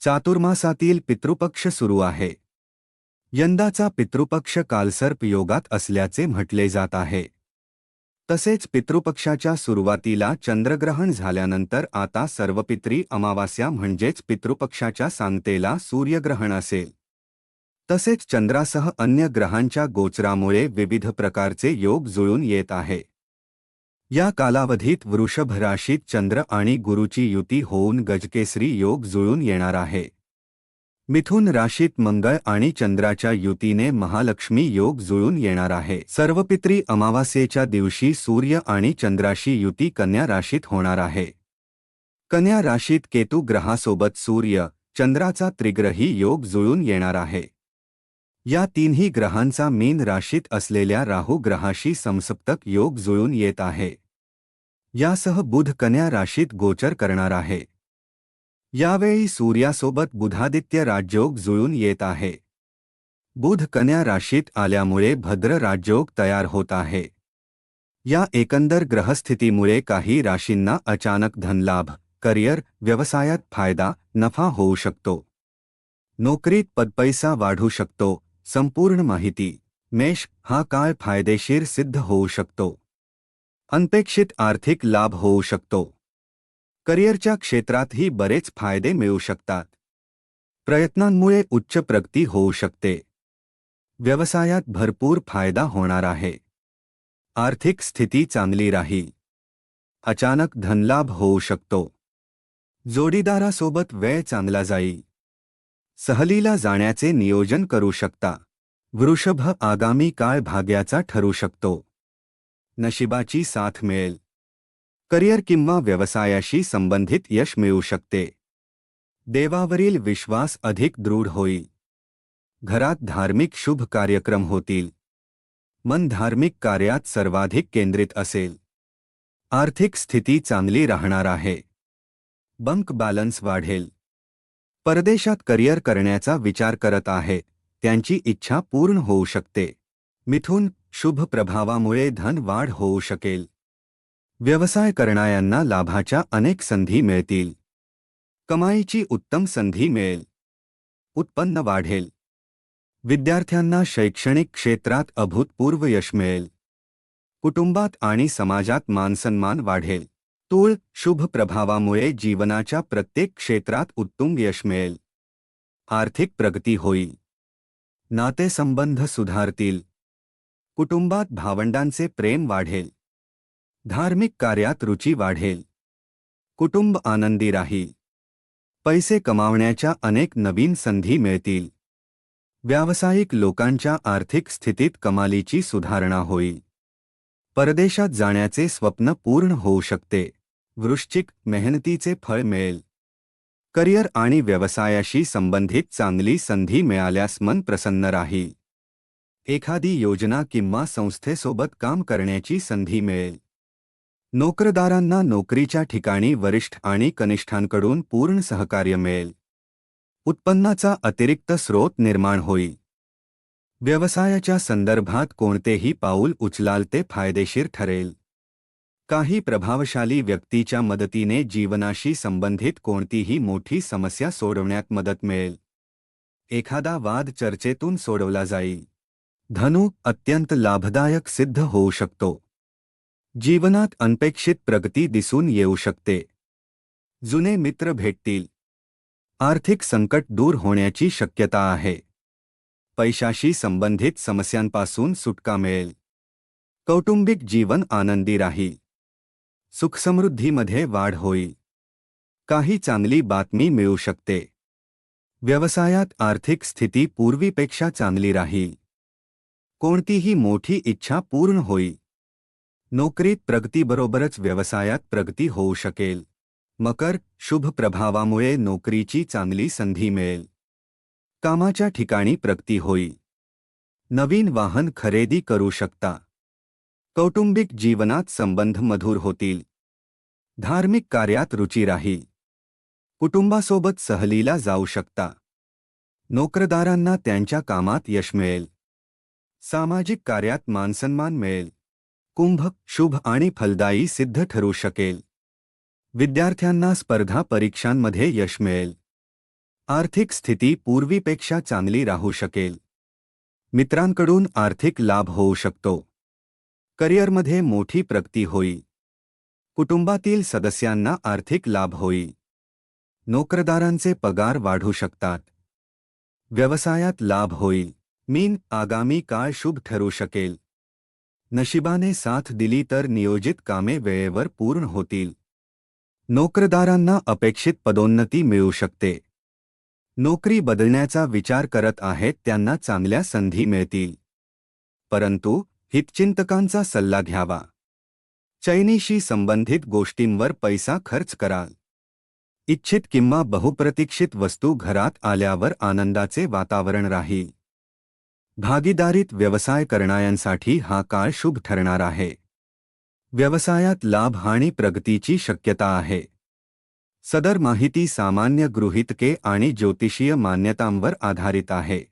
चातुर्मासातील पितृपक्ष सुरू आहे. यंदाचा पितृपक्ष कालसर्प योगात असल्याचे म्हटले जात आहे. तसेच पितृपक्षाच्या सुरुवातीला चंद्रग्रहण झाल्यानंतर आता सर्वपित्री अमावास्या म्हणजेच पितृपक्षाच्या सांगतेला सूर्यग्रहण असेल. तसेच चंद्रासह अन्य ग्रहांच्या गोचरामुळे विविध प्रकारचे योग जुळून येत आहे. या कालावधीत वृषभ राशीत चंद्र आणि गुरुची युती होऊन गजकेसरी योग जुळून येणार आहे. मिथुन राशीत मंगळ आणि चंद्राच्या युतीने महालक्ष्मी योग जुळून येणार आहे. सर्वपित्री अमावास्येच्या दिवशी सूर्य आणि चंद्राशी युती कन्या राशीत होणार आहे. कन्या राशीत केतू ग्रहासोबत सूर्य, चंद्राचा त्रिग्रही योग जुळून येणार आहे. या तीनही ग्रहांचा मीन राशीत असलेल्या राहू ग्रहाशी समसप्तक योग जुळून येत आहे. यासह बुध कन्या राशीत गोचर करणार आहे. यावेळी सूर्यासोबत बुधादित्य राजयोग जुळून येत आहे. बुध कन्या राशीत आल्यामुळे भद्र राजयोग तयार होत आहे. या एकंदर ग्रहस्थितीमुळे काही राशींना अचानक धनलाभ, करिअर, व्यवसायात फ़ायदा, नफा होऊ शकतो. नोकरीत पदपैसा वाढू शकतो. संपूर्ण माहिती, मेष हा काळ फायदेशीर सिद्ध होऊ शकतो. अनपेक्षित आर्थिक लाभ होऊ शकतो. करिअरच्या क्षेत्रातही बरेच फ़ायदे मिळू शकतात. प्रयत्नांमुळे उच्च प्रगती होऊ शकते. व्यवसायात भरपूर फ़ायदा होणार आहे. आर्थिक स्थिती चांगली राहील. अचानक धनलाभ होऊ शकतो. जोडीदारासोबत वेळ चांगला जाईल. सहलीला जाण्याचे नियोजन करू शकता. वृषभ आगामी काळ भाग्याचा ठरू शकतो. नशिबाची साथ मिळेल. करिअर किंवा व्यवसायाशी संबंधित यश मिळू शकते. देवावरील विश्वास अधिक दृढ होईल. घरात धार्मिक शुभ कार्यक्रम होतील. मन धार्मिक कार्यात सर्वाधिक केंद्रित असेल. आर्थिक स्थिती चांगली राहणार आहे. बंक बॅलन्स वाढेल. परदेशात करिअर करण्याचा विचार करत आहे. त्यांची इच्छा पूर्ण होऊ शकते. मिथून शुभ प्रभावामुळे धन वाढ शकेल. व्यवसाय करणाऱ्यांना लाभाच्या अनेक संधी मिळतील. कमाईची उत्तम संधी मिळेल. उत्पन्न वाढेल. विद्यार्थ्यांना शैक्षणिक क्षेत्रात अभूतपूर्व यश मिळेल. कुटुंबात आणि समाजात मानसन्मान वाढेल. तूळ शुभ प्रभावामुळे जीवनाच्या प्रत्येक क्षेत्रात उत्तुंग यश मिळेल. आर्थिक प्रगती होईल. नातेसंबंध सुधारतील. कुटुंबात भावंडांचे प्रेम वाढेल. धार्मिक कार्यात रुची वाढेल. कुटुंब आनंदी राहील. पैसे कमावण्याच्या अनेक नवीन संधी मिळतील. व्यावसायिक लोकांच्या आर्थिक स्थितीत कमालीची सुधारणा होईल. परदेशात जाण्याचे स्वप्न पूर्ण होऊ शकते. वृश्चिक मेहनतीचे फळ मिळेल. करिअर आणि व्यवसायाशी संबंधित चांगली संधी मिळाल्यास मन प्रसन्न राहील. एखादी योजना किंवा संस्थेसोबत काम करण्याची संधी मिळेल. नोकरदारांना नोकरीच्या ठिकाणी वरिष्ठ आणि कनिष्ठांकडून पूर्ण सहकार्य मिळेल. उत्पन्नाचा अतिरिक्त स्रोत निर्माण होईल. व्यवसायाच्या संदर्भात कोणतेही पाऊल उचलाल ते फायदेशीर ठरेल. काही प्रभावशाली व्यक्तीच्या मदतीने जीवनाशी संबंधित कोणतीही मोठी समस्या सोडवण्यात मदत मिळेल. एखादा वाद चर्चेतून सोडवला जाईल. धनु अत्यंत लाभदायक सिद्ध होऊ शकतो. जीवनात अनपेक्षित प्रगती दिसून येऊ शकते. जुने मित्र भेटतील. आर्थिक संकट दूर होण्याची शक्यता आहे. पैशाशी संबंधित समस्यांपासून सुटका मिळेल. कौटुंबिक जीवन आनंदी राहील. सुखसमृद्धीमध्ये वाढ होईल. काही चांगली बातमी मिळू शकते. व्यवसायात आर्थिक स्थिती पूर्वीपेक्षा चांगली राहील. कोणतीही मोठी इच्छा पूर्ण होई. नोकरीत प्रगतीबरोबरच व्यवसायात प्रगती होऊ शकेल. मकर शुभ प्रभावामुळे नोकरीची चांगली संधी मिळेल. कामाच्या ठिकाणी प्रगती होईल नवीन वाहन खरेदी करू शकता. कौटुंबिक जीवनात संबंध मधुर होतील. धार्मिक कार्यात रुची राहील कुटुंबासोबत सहलीला जाऊ शकता. नोकरदारांना त्यांच्या कामात यश मिळेल. सामाजिक कार्यात मानसन्मान मिळेल. कुंभ शुभ आणि फलदायी सिद्ध ठरू शकेल. विद्यार्थ्यांना स्पर्धा परीक्षांमध्ये यश मिळेल. आर्थिक स्थिती पूर्वीपेक्षा चांगली राहू शकेल. मित्रांकडून आर्थिक लाभ होऊ शकतो. करिअरमध्ये मोठी प्रगती होईल. कुटुंबातील सदस्यांना आर्थिक लाभ होईल. नोकरदारांचे पगार वाढू शकतात. व्यवसायात लाभ होईल. मीन आगामी काळ शुभ ठरू शकेल? नशिबाने साथ दिली तर नियोजित कामे वेळेवर पूर्ण होतील. नोकरदारांना अपेक्षित पदोन्नती मिळू शकते. नोकरी बदलण्याचा विचार करत आहेत त्यांना चांगल्या संधी मिळतील. परंतु हितचिंतकांचा सल्ला घ्यावा. चैनीशी संबंधित गोष्टींवर पैसा खर्च कराल. इच्छित किंवा बहुप्रतीक्षित वस्तू घरात आल्यावर आनंदाचे वातावरण राहील. भागीदारीत व्यवसाय करणाऱ्यांसाठी हा काळ शुभ ठरणार आहे. व्यवसायात लाभ आणि प्रगतीची शक्यता आहे. सदर माहिती सामान्य गृहितके आणि ज्योतिषीय मान्यतांवर आधारित आहे.